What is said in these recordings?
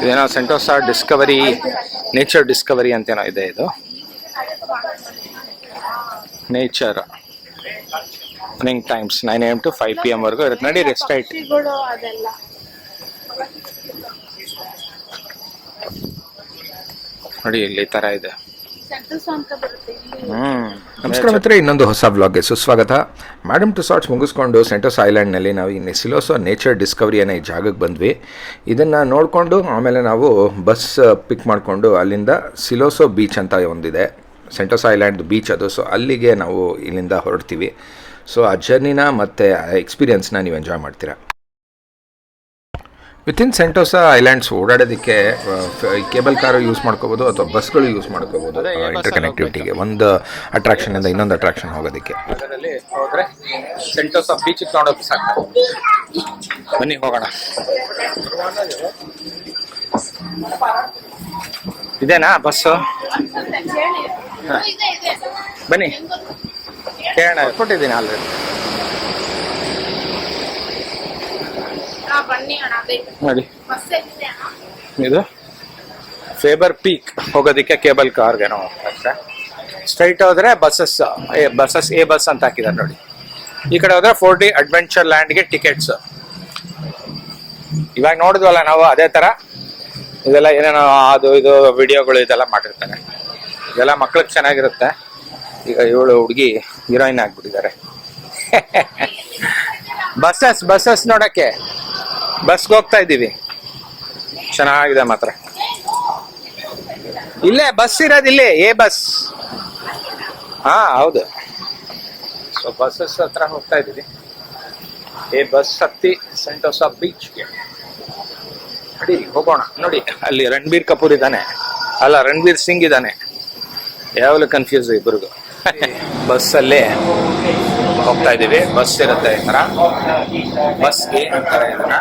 ಇದೇನೋ Sentosa discovery, nature discovery ಅಂತೇನೋ ಇದೆ ಇದು. Nature. Morning times nine A M to five P M ವರೆಗೂ ಇರುತ್ತೆ. ನೋಡಿ ರೆಸ್ಟ್ ಐಟ್ ನೋಡಿ ಇಲ್ಲಿ ತರ ಇದೆ. ನಮಸ್ಕಾರ ಮಿತ್ರ ಇನ್ನೊಂದು ಹೊಸ ಬ್ಲಾಗ್ಗೆ ಸುಸ್ವಾಗತ. ಮ್ಯಾಡಮ್ ಟು ಸಾರ್ಟ್ಸ್ ಮುಗಿಸ್ಕೊಂಡು ಸೆಂಟೋಸ್ ಐಲ್ಯಾಂಡ್ನಲ್ಲಿ ನಾವು ಈ ಸಿಲೋಸೋ ನೇಚರ್ ಡಿಸ್ಕವರಿ ಅನ್ನೋ ಈ ಜಾಗಕ್ಕೆ ಬಂದ್ವಿ. ಇದನ್ನು ನೋಡಿಕೊಂಡು ಆಮೇಲೆ ನಾವು ಬಸ್ ಪಿಕ್ ಮಾಡಿಕೊಂಡು ಅಲ್ಲಿಂದ ಸಿಲೋಸೋ ಬೀಚ್ ಅಂತ ಒಂದಿದೆ. ಸೆಂಟೋಸ್ ಐಲ್ಯಾಂಡ್ ಬೀಚ್ ಅದು. ಸೊ ಅಲ್ಲಿಗೆ ನಾವು ಇಲ್ಲಿಂದ ಹೊರಡ್ತೀವಿ. ಸೊ ಆ ಜರ್ನಿನ ಮತ್ತು ಎಕ್ಸ್ಪೀರಿಯನ್ಸ್ನ ನೀವು ಎಂಜಾಯ್ ಮಾಡ್ತೀರಾ. ವಿತಿನ್ ಸೆಂಟೋಸಾ ಐಲ್ಯಾಂಡ್ಸ್ ಓಡಾಡೋದಕ್ಕೆ ಕೇಬಲ್ ಕಾರು ಯೂಸ್ ಮಾಡ್ಕೋಬೋದು ಅಥವಾ ಬಸ್ಗಳು ಯೂಸ್ ಮಾಡ್ಕೋಬೋದು ಬಸ್ ಇಂಟರ್ ಕನೆಕ್ಟಿವಿಟಿಗೆ ಒಂದು ಅಟ್ರಾಕ್ಷನಿಂದ ಇನ್ನೊಂದು ಅಟ್ರಾಕ್ಷನ್ ಹೋಗೋದಕ್ಕೆ. ಅದರಲ್ಲಿ ಹೋದ್ರೆ ಸೆಂಟೋಸಾ ಆಫ್ ಬೀಚ್ ತಗೊಂಡೋಗಿ ಸಾಕು. ಬನ್ನಿ ಹೋಗೋಣ. ಇದೇನಾ ಬಸ್ಸು ಇದೆ ಇದೆ ಬನ್ನಿ. ಕೇಳೋಣ. ಕೊಟ್ಟಿದ್ದೀನಿ ಆಲ್ರೆಡಿ ಹಾ ಬನ್ನಿ ಅಣ್ಣ ಅದೇ ನೋಡಿ. ಇದು ಫೇಬರ್ ಪೀಕ್ ಹೋಗೋದಕ್ಕೆ ಕೇಬಲ್ ಕಾರ್ಗೇನೋ ಅಷ್ಟೇ ಸ್ಟ್ರೈಟ್ ಹೋದ್ರೆ ಬಸ್ಸಸ್ ಏ ಬಸ್ಸಸ್ ಎ ಬಸ್ ಅಂತ ಹಾಕಿದ್ದಾರೆ ನೋಡಿ. ಈ ಕಡೆ ಹೋದ್ರೆ ಫೋರ್ ಡಿ ಅಡ್ವೆಂಚರ್ ಲ್ಯಾಂಡ್ಗೆ ಟಿಕೆಟ್ಸ್ ಇವಾಗ ನೋಡಿದ್ವಲ್ಲ ನಾವು ಅದೇ ತರ. ಇದೆಲ್ಲ ಏನೇನೋ ಅದು ಇದು ವಿಡಿಯೋಗಳು ಇದೆಲ್ಲ ಮಾಡಿರ್ತಾರೆ. ಇದೆಲ್ಲ ಮಕ್ಳಿಗೆ ಚೆನ್ನಾಗಿರುತ್ತೆ. ಈಗ ಇವಳು ಹುಡುಗಿ ಹೀರೋಯಿನ್ ಆಗ್ಬಿಟ್ಟಿದ್ದಾರೆ. ಬಸ್ಸಸ್ ಬಸ್ಸಸ್ ನೋಡಕ್ಕೆ. ಬಸ್ಗೆ ಹೋಗ್ತಾ ಇದ್ದೀವಿ. ಚೆನ್ನಾಗಿದೆ ಮಾತ್ರ. ಇಲ್ಲೇ ಬಸ್ ಇರೋದು ಇಲ್ಲೇ ಎ ಬಸ್ ಹಾ ಹೌದು. ಸೊ ಬಸ್ಸಸ್ ಹತ್ರ ಹೋಗ್ತಾ ಇದ್ದೀವಿ. ಎ ಬಸ್ ಹತ್ತಿ ಸೆಂಟೋಸಾ ಬೀಚ್ಗೆ ನೋಡಿ ಹೋಗೋಣ ನೋಡಿ. ಅಲ್ಲಿ ರಣಬೀರ್ ಕಪೂರ್ ಇದ್ದಾನೆ. ಅಲ್ಲ ರಣಬೀರ್ ಸಿಂಗ್ ಇದ್ದಾನೆ. ಯಾವಾಗಲೂ ಕನ್ಫ್ಯೂಸ್ ಇಬ್ಬರಿಗೂ ಬಸ್ಸಲ್ಲೇ ಹೋಗ್ತಾ ಇದ್ದೀವಿ. ಬಸ್ ಇರುತ್ತೆ ಈ ಥರ. ಬಸ್ ಎ ಅಂತಾರೆ ಇದನ್ನ.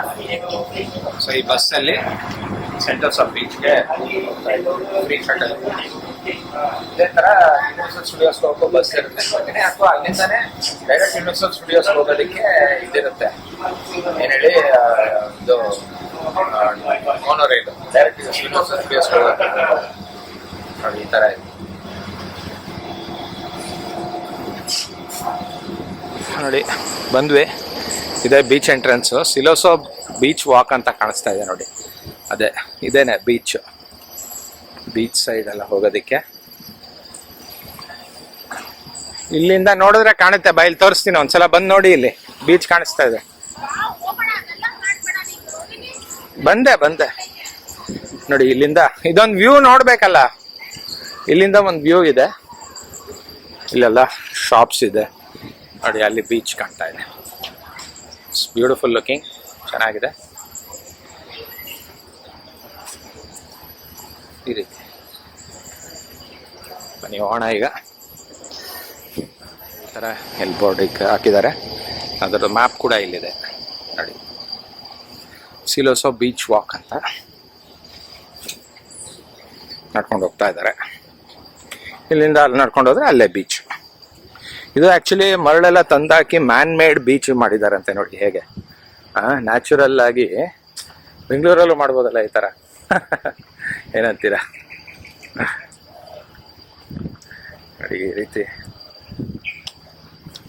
ಸೊ ಈ ಬಸ್ಸಲ್ಲಿ ಸೆಂಟರ್ಸ್ ಆಫ್ ಬೀಚ್ಗೆ ಫ್ರೀ ಶಟಲ್ ಇದೇ. ಥರ ಯೂನಿವರ್ಸಲ್ ಸ್ಟುಡಿಯೋಸ್ ಹೋಗೋ ಬಸ್ ಇರುತ್ತೆ. ಅಥವಾ ಅಲ್ಲಿಂದಾನೆ ಡೈರೆಕ್ಟ್ ಯೂನಿವರ್ಸಲ್ ಸ್ಟುಡಿಯೋಸ್ ಹೋಗೋದಕ್ಕೆ ಇದಿರುತ್ತೆ. ಏನು ಹೇಳಿ ಇದು mono rail direct Universal Studios ಹೋಗೋದಕ್ಕೆ. ಈ ಥರ ಇದೆ. ನೋಡಿ, ಬಂದ್ವಿ. ಇದೇ beach entrance Siloso beach walk ಅಂತ ಕಾಣಿಸ್ತಾ ಇದೆ ನೋಡಿ. ಅದೇ, ಇದೇನೆ ಬೀಚ್ ಬೀಚ್ ಸೈಡ್ ಎಲ್ಲ ಹೋಗೋದಕ್ಕೆ. ಇಲ್ಲಿಂದ ನೋಡಿದ್ರೆ ಕಾಣುತ್ತೆ, ಬೈಲ್ ತೋರಿಸ್ತೀನಿ, ಒಂದ್ಸಲ ಬಂದು ನೋಡಿ ಇಲ್ಲಿ. ಬೀಚ್ ಕಾಣಿಸ್ತಾ ಇದೆ. ಬಂದೆ ಬಂದೆ. ನೋಡಿ, ಇಲ್ಲಿಂದ, ಇದೊಂದು ವ್ಯೂ ನೋಡ್ಬೇಕಲ್ಲ. ಇಲ್ಲಿಂದ ಒಂದು ವ್ಯೂ ಇದೆ. ಇಲ್ಲೆಲ್ಲ ಶಾಪ್ಸ್ ಇದೆ. ನೋಡಿ, ಅಲ್ಲಿ ಬೀಚ್ ಕಾಣ್ತಾ ಇದೆ. ಬ್ಯೂಟಿಫುಲ್ ಲುಕಿಂಗ್ ಚೆನ್ನಾಗಿದೆ. ಬನ್ನಿ, ಹೋಗೋಣ ಈಗ. ಈ ಥರ ಹೆಲ್ಪ್ ಹಾಕಿದ್ದಾರೆ. ಅದರ ಮ್ಯಾಪ್ ಕೂಡ ಇಲ್ಲಿದೆ. ನೋಡಿ. ಸಿಲೋಸೋ ಬೀಚ್ ವಾಕ್ ಅಂತ ನಡ್ಕೊಂಡು ಹೋಗ್ತಾ ಇದ್ದಾರೆ. ಇಲ್ಲಿಂದ ಅಲ್ಲಿ ನಡ್ಕೊಂಡು ಹೋದರೆ ಅಲ್ಲೇ ಬೀಚ್ ಇದು ಆಕ್ಚುಲಿ ಮರಳೆಲ್ಲ ತಂದಾಕಿ ಮ್ಯಾನ್ ಮೇಡ್ ಬೀಚ್ ಮಾಡಿದಾರಂತೆ ನೋಡಿ ಹೇಗೆ. ನ್ಯಾಚುರಲ್ ಆಗಿ ಬೆಂಗಳೂರಲ್ಲೂ ಮಾಡ್ಬೋದಲ್ಲ ಈ ತರ. ಏನಂತೀರಾ? ನೋಡಿ ಈ ರೀತಿ.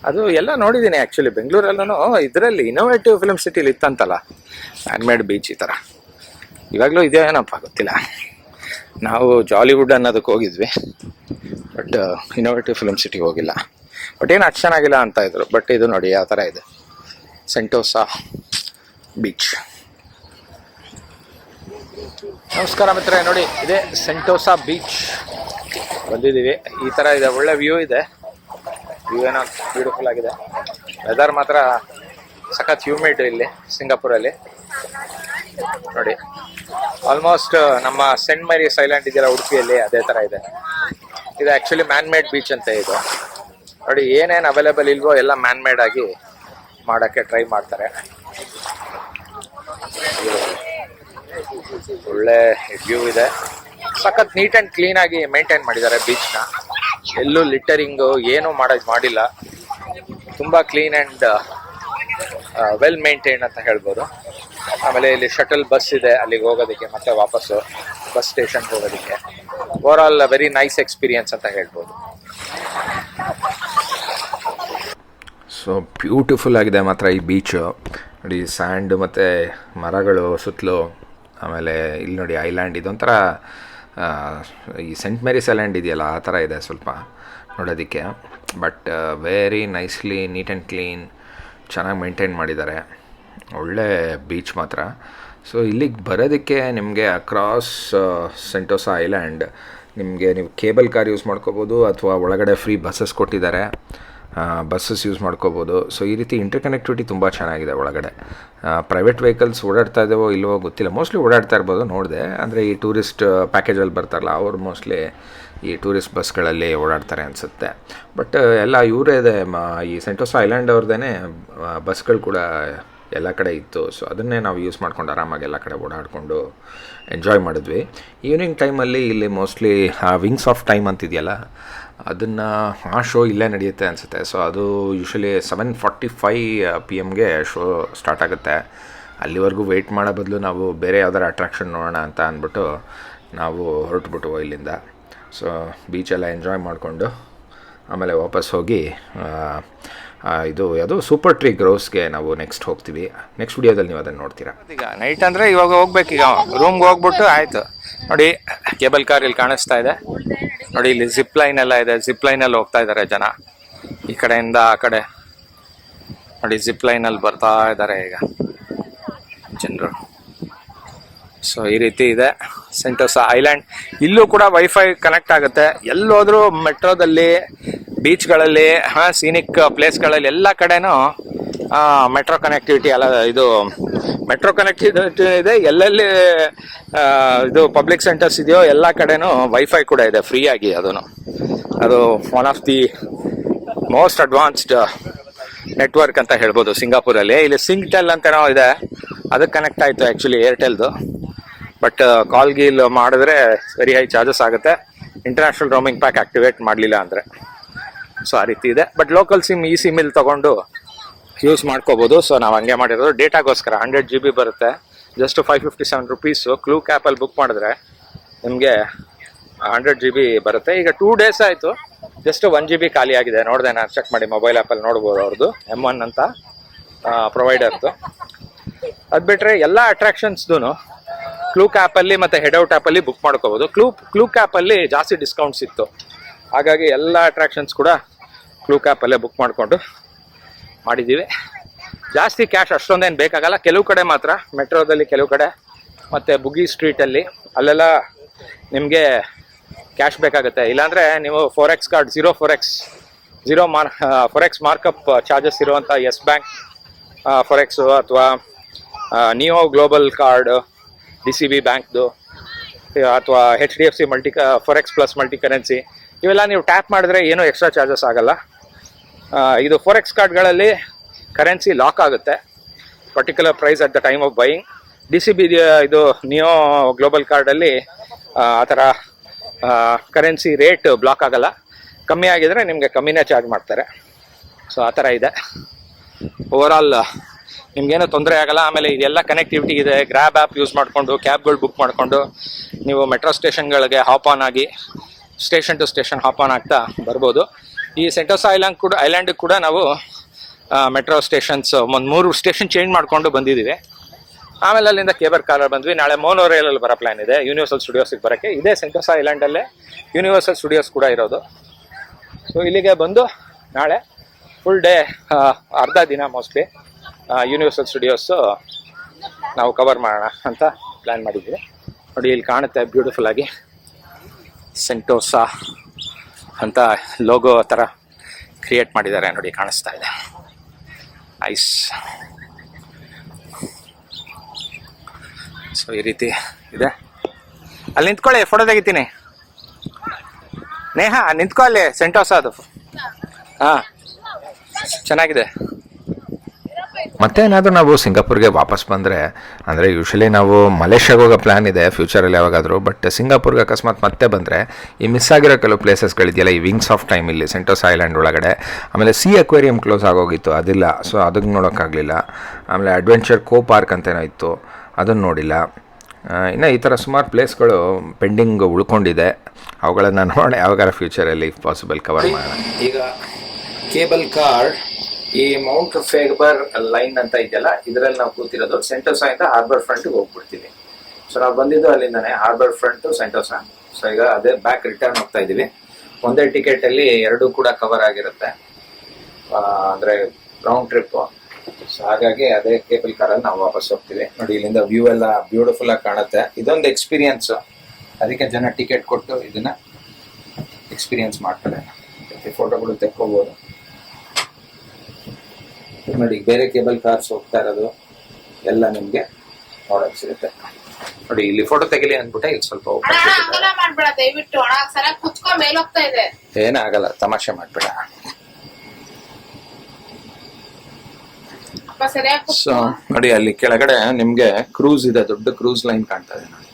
ಅದು ಎಲ್ಲ ನೋಡಿದ್ದೀನಿ ಆ್ಯಕ್ಚುಲಿ ಬೆಂಗಳೂರಲ್ಲೂ ಇದರಲ್ಲಿ ಇನೋವೇಟಿವ್ ಫಿಲ್ಮ್ ಸಿಟಿಲಿ ಇತ್ತಂತಲ್ಲ ಮ್ಯಾನ್ ಮೇಡ್ ಬೀಚ್ ಈ ಥರ ಇವಾಗಲೂ ಇದೇನಪ್ಪ ಗೊತ್ತಿಲ್ಲ. ನಾವು ಜಾಲಿವುಡ್ ಅನ್ನೋದಕ್ಕೆ ಹೋಗಿದ್ವಿ ಬಟ್ ಇನೋವೇಟಿವ್ ಫಿಲ್ಮ್ ಸಿಟಿಗೆ ಹೋಗಿಲ್ಲ. ಬಟ್ ಏನು ಅಷ್ಟು ಆಗಿಲ್ಲ ಅಂತ ಇದ್ರು. ಬಟ್ ಇದು ನೋಡಿ ಯಾವ ಥರ ಇದೆ. Sentosa beach. ನಮಸ್ಕಾರ ಮಿತ್ರ ನೋಡಿ, ಇದೆ ಸೆಂಟೋಸಾ ಬೀಚ್. ಬಂದಿದ್ದೀವಿ. ಈ ಥರ ಇದೆ, ಒಳ್ಳೆ ವ್ಯೂ ಇದೆ. ವ್ಯೂ ಏನೋ ಬ್ಯೂಟಿಫುಲ್ ಆಗಿದೆ. ವೆದರ್ ಮಾತ್ರ ಸಖತ್ ಹ್ಯೂಮಿಡ್ ಇಲ್ಲಿ, ಸಿಂಗಾಪುರಲ್ಲಿ. ನೋಡಿ ಆಲ್ಮೋಸ್ಟ್ ನಮ್ಮ ಸೆಂಟ್ ಮೇರಿ ಸೈಲೆಂಟ್ ಇದೆಯಲ್ಲ, ಉಡುಪಿಯಲ್ಲಿ, ಅದೇ ಥರ ಇದೆ. ಇದು ಆ್ಯಕ್ಚುಲಿ ಮ್ಯಾನ್ ಮೇಡ್ ಬೀಚ್ ಅಂತ ಇದು. ನೋಡಿ, ಏನೇನು ಅವೈಲೇಬಲ್ ಇಲ್ವೋ ಎಲ್ಲ ಮ್ಯಾನ್ ಮೇಡ್ ಆಗಿ ಮಾಡೋಕ್ಕೆ ಟ್ರೈ ಮಾಡ್ತಾರೆ. ಒಳ್ಳೆ ವ್ಯೂ ಇದೆ. ಸಖತ್ ನೀಟ್ ಆ್ಯಂಡ್ ಆಗಿ ಮೇಂಟೈನ್ ಮಾಡಿದ್ದಾರೆ ಬೀಚ್ನ ಎಲ್ಲೂ ಲಿಟರಿಂಗು ಏನೂ ಮಾಡೋದು ಮಾಡಿಲ್ಲ. ತುಂಬ ಕ್ಲೀನ್ ಆ್ಯಂಡ್ ವೆಲ್ ಮೇಂಟೈನ್ ಅಂತ ಹೇಳ್ಬೋದು. ಆಮೇಲೆ ಇಲ್ಲಿ ಶಟಲ್ ಬಸ್ ಇದೆ, ಅಲ್ಲಿಗೆ ಹೋಗೋದಕ್ಕೆ, ಮತ್ತೆ ವಾಪಸ್ಸು ಬಸ್ ಸ್ಟೇಷನ್ಗೆ ಹೋಗೋದಕ್ಕೆ. Over all very nice experience ಅಂತ ಹೇಳ್ಬೋದು. ಸೊ ಬ್ಯೂಟಿಫುಲ್ ಆಗಿದೆ ಮಾತ್ರ ಈ ಬೀಚು. ನೋಡಿ, ಸ್ಯಾಂಡ್ ಮತ್ತು ಮರಗಳು ಸುತ್ತಲೂ, ಆಮೇಲೆ ಇಲ್ಲಿ ನೋಡಿ ಐಲ್ಯಾಂಡ್ ಇದೊಂಥರ ಈ ಸೆಂಟ್ ಮೇರಿಸ್ ಐಲ್ಯಾಂಡ್ ಇದೆಯಲ್ಲ, ಆ ಥರ ಇದೆ ಸ್ವಲ್ಪ ನೋಡೋದಕ್ಕೆ. But very nicely neat and clean ಚೆನ್ನಾಗಿ ಮೇಂಟೈನ್ ಮಾಡಿದ್ದಾರೆ. ಒಳ್ಳೆ ಬೀಚ್ ಮಾತ್ರ. ಸೊ ಇಲ್ಲಿಗೆ ಬರೋದಕ್ಕೆ ನಿಮಗೆ ಅಕ್ರಾಸ್ ಸೆಂಟೋಸಾ ಐಲ್ಯಾಂಡ್ ನಿಮಗೆ ನೀವು ಕೇಬಲ್ ಕಾರ್ ಯೂಸ್ ಮಾಡ್ಕೋಬೋದು, ಅಥವಾ ಒಳಗಡೆ ಫ್ರೀ ಬಸ್ಸಸ್ ಕೊಟ್ಟಿದ್ದಾರೆ. ಬಸ್ಸಸ್ ಯೂಸ್ ಮಾಡ್ಕೋಬೋದು. ಸೊ ಈ ರೀತಿ ಇಂಟರ್ ಕನೆಕ್ಟಿವಿಟಿ ತುಂಬ ಚೆನ್ನಾಗಿದೆ ಒಳಗಡೆ. ಪ್ರೈವೇಟ್ ವೆಹಿಕಲ್ಸ್ ಓಡಾಡ್ತಾ ಇದ್ದಾವೋ ಇಲ್ಲವೋ ಗೊತ್ತಿಲ್ಲ. ಮೋಸ್ಟ್ಲಿ ಓಡಾಡ್ತಾ ಇರ್ಬೋದು ನೋಡಿದೆ. ಅಂದರೆ ಈ ಟೂರಿಸ್ಟ್ ಪ್ಯಾಕೇಜಲ್ಲಿ ಬರ್ತಾರಲ್ಲ, ಅವ್ರು ಮೋಸ್ಟ್ಲಿ ಈ ಟೂರಿಸ್ಟ್ ಬಸ್ಗಳಲ್ಲಿ ಓಡಾಡ್ತಾರೆ ಅನಿಸುತ್ತೆ. ಬಟ್ ಎಲ್ಲ ಇವರೇ ಇದೆ. ಈ ಸೆಂಟೋಸ್ ಐಲ್ಯಾಂಡ್ ಅವ್ರದ್ದೇ ಬಸ್ಗಳು ಕೂಡ ಎಲ್ಲ ಕಡೆ ಇತ್ತು. ಸೊ ಅದನ್ನೇ ನಾವು ಯೂಸ್ ಮಾಡ್ಕೊಂಡು ಆರಾಮಾಗಿ ಎಲ್ಲ ಕಡೆ ಓಡಾಡಿಕೊಂಡು ಎಂಜಾಯ್ ಮಾಡಿದ್ವಿ. ಈವ್ನಿಂಗ್ ಟೈಮಲ್ಲಿ ಇಲ್ಲಿ ಮೋಸ್ಟ್ಲಿ ವಿಂಗ್ಸ್ ಆಫ್ ಟೈಮ್ ಅಂತಿದೆಯಲ್ಲ ಅದನ್ನು ಆ ಶೋ ಇಲ್ಲೇ ನಡೆಯುತ್ತೆ ಅನಿಸುತ್ತೆ. ಸೊ ಅದು usually seven forty five P ಎಮ್ಗೆ show start ಆಗುತ್ತೆ. ಅಲ್ಲಿವರೆಗೂ ವೆಯ್ಟ್ ಮಾಡೋ ಬದಲು ನಾವು ಬೇರೆ ಯಾವ್ದಾರು ಅಟ್ರಾಕ್ಷನ್ ನೋಡೋಣ ಅಂತ ಅಂದ್ಬಿಟ್ಟು ನಾವು ಹೊರಟುಬಿಟ್ಟು ಇಲ್ಲಿಂದ. ಸೊ ಬೀಚೆಲ್ಲ ಎಂಜಾಯ್ ಮಾಡಿಕೊಂಡು ಆಮೇಲೆ ವಾಪಸ್ ಹೋಗಿ ಇದು ಯಾವುದು ಸೂಪರ್ ಟ್ರೀ ಗ್ರೋಸ್ಗೆ ನಾವು ನೆಕ್ಸ್ಟ್ ಹೋಗ್ತೀವಿ. ನೆಕ್ಸ್ಟ್ ವಿಡಿಯೋದಲ್ಲಿ ನೀವು ಅದನ್ನು ನೋಡ್ತೀರಾ. ಈಗ ನೈಟ್ ಅಂದರೆ ಇವಾಗ ಹೋಗ್ಬೇಕೀಗ. ರೂಮ್ಗೆ ಹೋಗ್ಬಿಟ್ಟು ಆಯಿತು. ನೋಡಿ ಕೇಬಲ್ ಕಾರ್ ಇಲ್ಲಿ ಕಾಣಿಸ್ತಾ ಇದೆ. ನೋಡಿ, ಇಲ್ಲಿ ಜಿಪ್ ಲೈನ್ ಎಲ್ಲ ಇದೆ. ಜಿಪ್ ಲೈನ್ ಅಲ್ಲಿ ಹೋಗ್ತಾ ಇದ್ದಾರೆ ಜನ. ಈ ಕಡೆಯಿಂದ ಆ ಕಡೆ. ನೋಡಿ ಜಿಪ್ ಲೈನ್ ಅಲ್ಲಿ ಬರ್ತಾ ಇದ್ದಾರೆ ಈಗ ಜನರು. ಸೊ ಈ ರೀತಿ ಇದೆ. ಸೆಂಟೋಸಾ ಐಲ್ಯಾಂಡ್ ಇಲ್ಲೂ ಕೂಡ ವೈಫೈ ಕನೆಕ್ಟ್ ಆಗುತ್ತೆ. ಎಲ್ಲೋದ್ರೂ ಮೆಟ್ರೋದಲ್ಲಿ ಬೀಚ್ಗಳಲ್ಲಿ ಹಾಂ ಸೀನಿಕ್ ಪ್ಲೇಸ್ಗಳಲ್ಲಿ ಎಲ್ಲ ಕಡೆನೂ ಮೆಟ್ರೋ ಕನೆಕ್ಟಿವಿಟಿ ಅಲ್ಲ, ಇದು ಮೆಟ್ರೋ ಕನೆಕ್ಟಿವಿಟಿ ಇದೆ. ಎಲ್ಲೆಲ್ಲಿ ಇದು ಪಬ್ಲಿಕ್ ಸೆಂಟರ್ಸ್ ಇದೆಯೋ ಎಲ್ಲ ಕಡೆನೂ ವೈಫೈ ಕೂಡ ಇದೆ ಫ್ರೀಯಾಗಿ ಅದನ್ನು ಅದು one of the most advanced network ಅಂತ ಹೇಳ್ಬೋದು ಸಿಂಗಾಪುರಲ್ಲಿ. ಇಲ್ಲಿ ಸಿಂಗ್ಟೆಲ್ ಅಂತನೋ ಇದೆ ಅದಕ್ಕೆ ಕನೆಕ್ಟ್ ಆಯಿತು ಆ್ಯಕ್ಚುಲಿ ಏರ್ಟೆಲ್ದು ಬಟ್ ಕಾಲ್ ಗೀಲ್ ಮಾಡಿದ್ರೆ ವೆರಿ ಹೈ ಚಾರ್ಜಸ್ ಆಗುತ್ತೆ. ಇಂಟರ್ನ್ಯಾಷನಲ್ ರೋಮಿಂಗ್ ಪ್ಯಾಕ್ ಆಕ್ಟಿವೇಟ್ ಮಾಡಲಿಲ್ಲ ಅಂದರೆ. ಸೊ ಆ ರೀತಿ ಇದೆ. ಬಟ್ ಲೋಕಲ್ ಸಿಮ್ ಈ ಸಿಮ್ ಇಲ್ಲಿ ತೊಗೊಂಡು ಯೂಸ್ ಮಾಡ್ಕೋಬೋದು. ಸೊ ನಾವು ಹಂಗೆ ಮಾಡಿರೋದು. ಡೇಟಾಗೋಸ್ಕರ ಹಂಡ್ರೆಡ್ ಜಿ ಬಿ ಬರುತ್ತೆ. Just five fifty seven rupees Klook ಕ್ಯಾಪಲ್ಲಿ book ಮಾಡಿದ್ರೆ ನಿಮಗೆ ಹಂಡ್ರೆಡ್ ಜಿ ಬಿ ಬರುತ್ತೆ. ಈಗ ಟೂ ಡೇಸ್ ಆಯಿತು. ಜಸ್ಟ್ ಒನ್ ಜಿ ಬಿ ಖಾಲಿ ಆಗಿದೆ. ನೋಡಿದೆ ನಾನು ಚೆಕ್ ಮಾಡಿ ಮೊಬೈಲ್ ಆ್ಯಪಲ್ಲಿ ನೋಡ್ಬೋದು ಅವ್ರದ್ದು ಎಂ ಒನ್ ಅಂತ ಪ್ರೊವೈಡರ್ದು ಅದು ಬಿಟ್ಟರೆ ಎಲ್ಲ ಅಟ್ರಾಕ್ಷನ್ಸ್ದು ಕ್ಲೂ ಕ್ಯಾಪಲ್ಲಿ ಮತ್ತು ಹೆಡ್ಔಟ್ ಆ್ಯಪಲ್ಲಿ ಬುಕ್ ಮಾಡ್ಕೋಬೋದು. ಕ್ಲೂ ಕ್ಲೂ ಕ್ಯಾಪಲ್ಲಿ ಜಾಸ್ತಿ ಡಿಸ್ಕೌಂಟ್ಸ್ ಇತ್ತು. ಹಾಗಾಗಿ ಎಲ್ಲ ಅಟ್ರಾಕ್ಷನ್ಸ್ ಕೂಡ ಕ್ಲೂ ಕ್ಯಾಪಲ್ಲೇ ಬುಕ್ ಮಾಡಿಕೊಂಡು ಮಾಡಿದ್ದೀವಿ. ಜಾಸ್ತಿ ಕ್ಯಾಶ್ ಅಷ್ಟೊಂದೇನು ಬೇಕಾಗಲ್ಲ. ಕೆಲವು ಕಡೆ ಮಾತ್ರ, ಮೆಟ್ರೋದಲ್ಲಿ ಕೆಲವು ಕಡೆ, ಮತ್ತು ಬುಗಿ ಸ್ಟ್ರೀಟಲ್ಲಿ. ಅಲ್ಲೆಲ್ಲ ನಿಮಗೆ ಕ್ಯಾಶ್ ಬೇಕಾಗುತ್ತೆ. ಇಲ್ಲಾಂದರೆ ನೀವು four X card zero four X zero mark four X markup charges ಇರುವಂಥ ಎಸ್ ಬ್ಯಾಂಕ್ ಫಾರೆಕ್ಸು ಅಥವಾ Niyo Global card D C B ಬ್ಯಾಂಕ್ದು ಅಥವಾ H D F C multi forex plus multi currency ಇವೆಲ್ಲ ನೀವು tap ಮಾಡಿದ್ರೆ ಏನೂ extra charges ಆಗಲ್ಲ. ಇದು ಫೋರೆಕ್ಸ್ ಕಾರ್ಡ್ಗಳಲ್ಲಿ ಕರೆನ್ಸಿ ಲಾಕ್ ಆಗುತ್ತೆ. Particular price at the time of buying D C B ಇದು ನಿಯೋ ಗ್ಲೋಬಲ್ ಕಾರ್ಡಲ್ಲಿ, ಆ ಥರ ಕರೆನ್ಸಿ ರೇಟ್ ಬ್ಲಾಕ್ ಆಗಲ್ಲ. ಕಮ್ಮಿ ಆಗಿದರೆ ನಿಮಗೆ ಕಮ್ಮಿನೇ ಚಾರ್ಜ್ ಮಾಡ್ತಾರೆ. ಸೊ ಆ ಥರ ಇದೆ. ಓವರಾಲ್ ನಿಮ್ಗೇನು ತೊಂದರೆ ಆಗಲ್ಲ. ಆಮೇಲೆ ಇದೆಲ್ಲ ಕನೆಕ್ಟಿವಿಟಿ ಇದೆ. ಗ್ರ್ಯಾಬ್ ಆ್ಯಪ್ ಯೂಸ್ ಮಾಡಿಕೊಂಡು ಕ್ಯಾಬ್ಗಳು ಬುಕ್ ಮಾಡಿಕೊಂಡು, ನೀವು ಮೆಟ್ರೋ ಸ್ಟೇಷನ್ಗಳಿಗೆ ಹಾಪ್ ಆನ್ ಆಗಿ station to station hop on ಆಗ್ತಾ ಬರ್ಬೋದು. ಈ ಸೆಂಟೋಸಾ ಐಲ್ಯಾಂಡ್ ಕೂಡ ಐಲ್ಯಾಂಡ್ ಕೂಡ ನಾವು ಮೆಟ್ರೋ ಸ್ಟೇಷನ್ಸ್ ಒಂದು ಮೂರು ಸ್ಟೇಷನ್ ಚೇಂಜ್ ಮಾಡಿಕೊಂಡು ಬಂದಿದ್ದೀವಿ. ಆಮೇಲೆ ಅಲ್ಲಿಂದ ಕೇಬರ್ ಕಾರಲ್ಲಿ ಬಂದ್ವಿ. ನಾಳೆ ಮೋನೋ ರೈಲಲ್ಲಿ ಬರೋ ಪ್ಲ್ಯಾನ್ ಇದೆ. ಯೂನಿವರ್ಸಲ್ ಸ್ಟುಡಿಯೋಸಿಗೆ ಬರೋಕ್ಕೆ. ಇದೇ ಸೆಂಟೋಸಾ ಐಲ್ಯಾಂಡಲ್ಲೇ ಯೂನಿವರ್ಸಲ್ ಸ್ಟುಡಿಯೋಸ್ ಕೂಡ ಇರೋದು. ಸೊ ಇಲ್ಲಿಗೆ ಬಂದು ನಾಳೆ ಫುಲ್ ಡೇ ಅರ್ಧ ದಿನ ಮೋಸ್ಟ್ಲಿ ಯೂನಿವರ್ಸಲ್ ಸ್ಟುಡಿಯೋಸು ನಾವು ಕವರ್ ಮಾಡೋಣ ಅಂತ ಪ್ಲ್ಯಾನ್ ಮಾಡಿದ್ವಿ ನೋಡಿ, ಇಲ್ಲಿ ಕಾಣುತ್ತೆ ಬ್ಯೂಟಿಫುಲ್ ಆಗಿ ಸೆಂಟೋಸಾ ಅಂತ ಲೋಗೋ ಥರ ಕ್ರಿಯೇಟ್ ಮಾಡಿದ್ದಾರೆ ನೋಡಿ ಕಾಣಿಸ್ತಾ ಇದೆ. ಐಸ್ ಸೊ ಈ ರೀತಿ ಇದೆ. ಅಲ್ಲಿ ನಿಂತ್ಕೊಳ್ಳಿ ಫೋಟೋ ತೆಗಿತೀನಿ. ನೇಹಾ ನಿಂತ್ಕೊ ಅಲ್ಲಿ ಸೆಂಟೋಸ ಅದು. ಹಾಂ. ಚೆನ್ನಾಗಿದೆ. ಮತ್ತೆ ಏನಾದರೂ ನಾವು ಸಿಂಗಾಪುರ್ಗೆ ವಾಪಸ್ ಬಂದರೆ, ಅಂದರೆ ಯೂಶ್ವಲಿ ನಾವು ಮಲೇಷ್ಯಾಗೆ ಹೋಗೋ ಪ್ಲ್ಯಾನ್ ಇದೆ ಫ್ಯೂಚರಲ್ಲಿ ಯಾವಾಗಾದರೂ ಬಟ್ ಸಿಂಗಾಪುರ್ಗೆ ಅಕಸ್ಮಾತ್ ಮತ್ತೆ ಬಂದರೆ, ಈ ಮಿಸ್ ಆಗಿರೋ ಕೆಲವು ಪ್ಲೇಸಸ್ಗಳಿದೆಯಲ್ಲ ಈ ವಿಂಗ್ಸ್ ಆಫ್ ಟೈಮ್ ಇಲ್ಲಿ ಸೆಂಟೋಸ್ ಐಲ್ಯಾಂಡ್ ಒಳಗಡೆ, ಆಮೇಲೆ ಸಿ ಅಕ್ವೇರಿಯಂ ಕ್ಲೋಸ್ ಆಗೋಗಿತ್ತು, ಅದಿಲ್ಲ ಸೊ ಅದಕ್ಕೆ ನೋಡೋಕ್ಕಾಗಲಿಲ್ಲ. ಆಮೇಲೆ ಅಡ್ವೆಂಚರ್ ಕೋ ಪಾರ್ಕ್ ಅಂತೇನೋ ಇತ್ತು, ಅದನ್ನು ನೋಡಿಲ್ಲ. ಇನ್ನು ಈ ಥರ ಸುಮಾರು ಪ್ಲೇಸ್ಗಳು ಪೆಂಡಿಂಗ್ ಉಳ್ಕೊಂಡಿದೆ. ಅವುಗಳನ್ನು ನೋಡಿ ಯಾವಾಗಾರ ಫ್ಯೂಚರಲ್ಲಿ ಪಾಸಿಬಲ್ ಕವರ್ ಮಾಡೋಣ. ಈಗ ಕೇಬಲ್ ಕಾರ್ ಈ ಮೌಂಟ್ ಫೇಬರ್ ಲೈನ್ ಅಂತ ಇದೆಯಲ್ಲ, ಇದರಲ್ಲಿ ನಾವು ಕೂತಿರೋದು ಸೆಂಟೋಸಾ ಇಂದ ಹಾರ್ಬರ್ ಫ್ರಂಟ್ ಹೋಗ್ಬಿಡ್ತೀವಿ. ಸೊ ನಾವು ಬಂದಿದ್ದು ಅಲ್ಲಿಂದಾನೆ ಹಾರ್ಬರ್ ಫ್ರಂಟ್ ಸೆಂಟೋಸಾ ಸೊ ಈಗ ಅದೇ ಬ್ಯಾಕ್ ರಿಟರ್ನ್ ಹೋಗ್ತಾ ಇದೀವಿ. ಒಂದೇ ಟಿಕೆಟ್ ಅಲ್ಲಿ ಎರಡೂ ಕೂಡ ಕವರ್ ಆಗಿರುತ್ತೆ. ಅಂದ್ರೆ ರೌಂಡ್ ಟ್ರಿಪ್ ಸೊ ಹಾಗಾಗಿ ಅದೇ ಕೇಬಲ್ ಅಲ್ಲಿ ನಾವು ವಾಪಸ್ ಹೋಗ್ತೀವಿ. ನೋಡಿ, ಇಲ್ಲಿಂದ ವ್ಯೂ ಎಲ್ಲ ಬ್ಯೂಟಿಫುಲ್ ಆಗಿ ಕಾಣುತ್ತೆ. ಇದೊಂದು ಎಕ್ಸ್ಪೀರಿಯನ್ಸ್ ಅದಕ್ಕೆ ಜನ ಟಿಕೆಟ್ ಕೊಟ್ಟು ಇದನ್ನ ಎಕ್ಸ್ಪೀರಿಯನ್ಸ್ ಮಾಡ್ತಾರೆ. ಫೋಟೋಗಳು ತೆಕ್ಕೋಬಹುದು ನೋಡಿ ಬೇರೆ ಕೇಬಲ್ ಕಾರ್ಸ್ ಹೋಗ್ತಾ ಇರೋದು ಎಲ್ಲ ನಿಮ್ಗೆ ನೋಡಕ್ ಸಿಗುತ್ತೆ. ನೋಡಿ ಇಲ್ಲಿ ಫೋಟೋ ತೆಗಿಲಿ ಅಂದ್ಬಿಟ್ಟೆ ಇಲ್ಲಿ ಸ್ವಲ್ಪ ಏನಾಗಲ್ಲ ತಮಾಷೆ ಮಾಡ್ಬೇಡ. ಸೊ ನೋಡಿ ಅಲ್ಲಿ ಕೆಳಗಡೆ ನಿಮ್ಗೆ ಕ್ರೂಸ್ ಇದೆ ದೊಡ್ಡ ಕ್ರೂಸ್ ಲೈನ್ ಕಾಣ್ತಾ ಇದೆ ನೋಡಿ.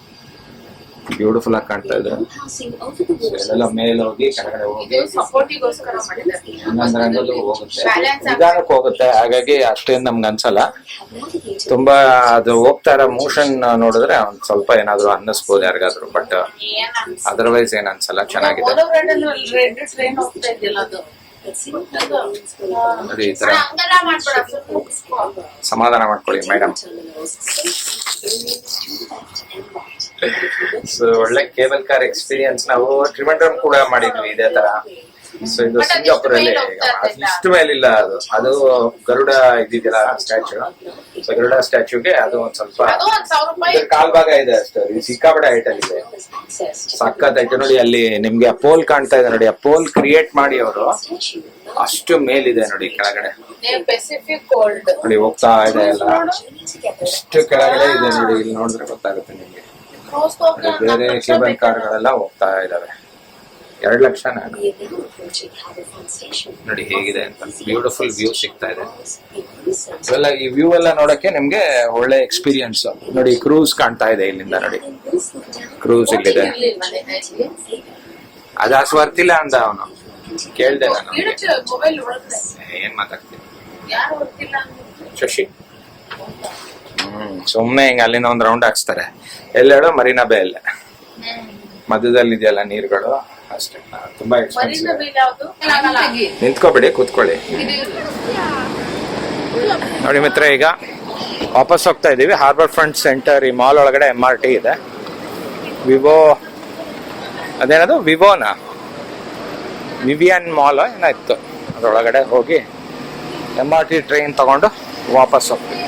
ಬ್ಯೂಟಿಫುಲ್ ಆಗಿ ಕಾಣ್ತಾ ಇದೆ. ಎಲ್ಲ ಇದೆಲ್ಲ ಮೇಲೆ ಹೋಗಿ ಕೆಳಗಡೆ ಹೋಗಿ ಅನ್ನೋದು ಹೋಗುತ್ತೆ. ನಿಧಾನಕ್ಕೆ ಹೋಗುತ್ತೆ. ಹಾಗಾಗಿ ಅಷ್ಟೇನು ನಮ್ಗೆ ಅನ್ಸಲ್ಲ. ತುಂಬಾ ಅದು ಹೋಗ್ತಾ ಇರೋ ಮೋಷನ್ ನೋಡಿದ್ರೆ ಒಂದ್ ಸ್ವಲ್ಪ ಏನಾದ್ರು ಅನ್ನಿಸ್ಬೋದು ಯಾರಿಗಾದ್ರು. ಬಟ್ ಅದರ್ವೈಸ್ ಏನ್ ಅನ್ಸಲ್ಲ. ಚೆನ್ನಾಗಿದೆ. ಅದು. ಈ ತರ. ಸಮಾಧಾನ ಮಾಡ್ಕೊಳ್ಳಿ ಮೇಡಮ್ ಸೊ ಒಳ್ಳೆ ಕೇಬಲ್ ಕಾರ್ ಎಕ್ಸ್ಪೀರಿಯನ್ಸ್ ನಾವು ಟ್ರಿವೆಂಡ್ರಮ್ ಕೂಡ ಮಾಡಿದ್ವಿ ಇದೇ ತರ. ಸೊ ಇದು ಸಿಂಗಾಪುರ್ ಅಲ್ಲಿ ಮೇಲೆ ಹೋಗ್ತಾ ಮೇಲಿಲ್ಲ ಅದು. ಅದು ಗರುಡ ಇದ್ದಿದ್ದಿಲ್ಲ ಸ್ಟ್ಯಾಚು ಸೊ ಗರುಡ ಸ್ಟ್ಯಾಚುಗೆ ಅದು ಒಂದ್ ಸ್ವಲ್ಪ ಕಾಲ್ ಭಾಗ ಇದೆ ಅಷ್ಟೇ. ಇದು ಸಿಕ್ಕಾಪಟ್ಟೆ ಹೈಟ್ ಅಲ್ಲಿ ಇದೆ. ಸಕ್ಕತ್ ಐತೆ ನೋಡಿ ಅಲ್ಲಿ ನಿಮ್ಗೆ ಆ ಪೋಲ್ ಕಾಣ್ತಾ ಇದೆ. ನೋಡಿ ಆ ಪೋಲ್ ಕ್ರಿಯೇಟ್ ಮಾಡಿ ಅವರು. ಅಷ್ಟು ಮೇಲಿದೆ ನೋಡಿ ಕೆಳಗಡೆ. ನೋಡಿ ಹೋಗ್ತಾ ಇದೆ ಎಲ್ಲ. ಅಷ್ಟು ಕೆಳಗಡೆ ಇದೆ ನೋಡಿ. ಇಲ್ಲಿ ನೋಡಿದ್ರೆ ಗೊತ್ತಾಗುತ್ತೆ ನಿಮ್ಗೆ. ಬೇರೆ ಕೇಬಲ್ ಕಾರ್ಗಳೆಲ್ಲ ಹೋಗ್ತಾ ಇದಾವೆ. ಎರಡು ಲಕ್ಷ ನೋಡಿ ಹೇಗಿದೆ ಅಂತ. ಬ್ಯೂಟಿಫುಲ್ ವ್ಯೂ ಸಿಗ್ತಾ ಇದೆ. ಇವೆಲ್ಲ ಈ ವ್ಯೂ ಎಲ್ಲ ನೋಡಕ್ಕೆ ನಿಮ್ಗೆ ಒಳ್ಳೆ ಎಕ್ಸ್ಪೀರಿಯನ್ಸ್ ನೋಡಿ ಕ್ರೂಸ್ ಕಾಣ್ತಾ ಇದೆ ಇಲ್ಲಿಂದ ನೋಡಿ. ಕ್ರೂಸ್ ಇಲ್ಲಿದೆ. ಅದು ಅಷ್ಟು ವರ್ತಿಲ್ಲ ಅಂದ ಅವನು. ಕೇಳ್ದೆ ನಾನು ಏನ್ ಮಾತಾಡ್ತೀನಿ ಶಶಿ. ಹ್ಮ್ ಸುಮ್ನೆ ಹಿಂಗ ಅಲ್ಲಿಂದ ಒಂದ್ ರೌಂಡ್ ಹಾಕ್ಸ್ತಾರೆ. ಎಲ್ಲೆಡೋ ಮರೀನಾ ಬೇ ಅಲ್ಲೇ. ಮಧ್ಯದಲ್ಲಿ ಇದೆಯಲ್ಲ ನೀರುಗಳು? ಅಷ್ಟೇ. ತುಂಬಾ ಎಕ್ಸ್ಪೆನ್ಸಿವ್. ನಿಂತ್ಕೋಬೇಡಿ ಕೂತ್ಕೊಳ್ಳಿ. ನೋಡಿ ಮಿತ್ರ ಈಗ ವಾಪಸ್ ಹೋಗ್ತಾ ಇದೀವಿ ಹಾರ್ಬರ್ ಫ್ರಂಟ್ ಸೆಂಟರ್ ಈ ಮಾಲ್ ಒಳಗಡೆ ಎಂ ಆರ್ ಟಿ ಇದೆ. ವಿವೋ ಅದೇನದು? ವಿವೋನಾ ವಿವಿಯನ್ ಮಾಲ್ ಏನಾಯ್ತು ಅದ್ರೊಳಗಡೆ ಹೋಗಿ ಎಂ ಆರ್ ಟಿ ಟ್ರೈನ್ ತಗೊಂಡು ವಾಪಸ್ ಹೋಗ್ತೀವಿ.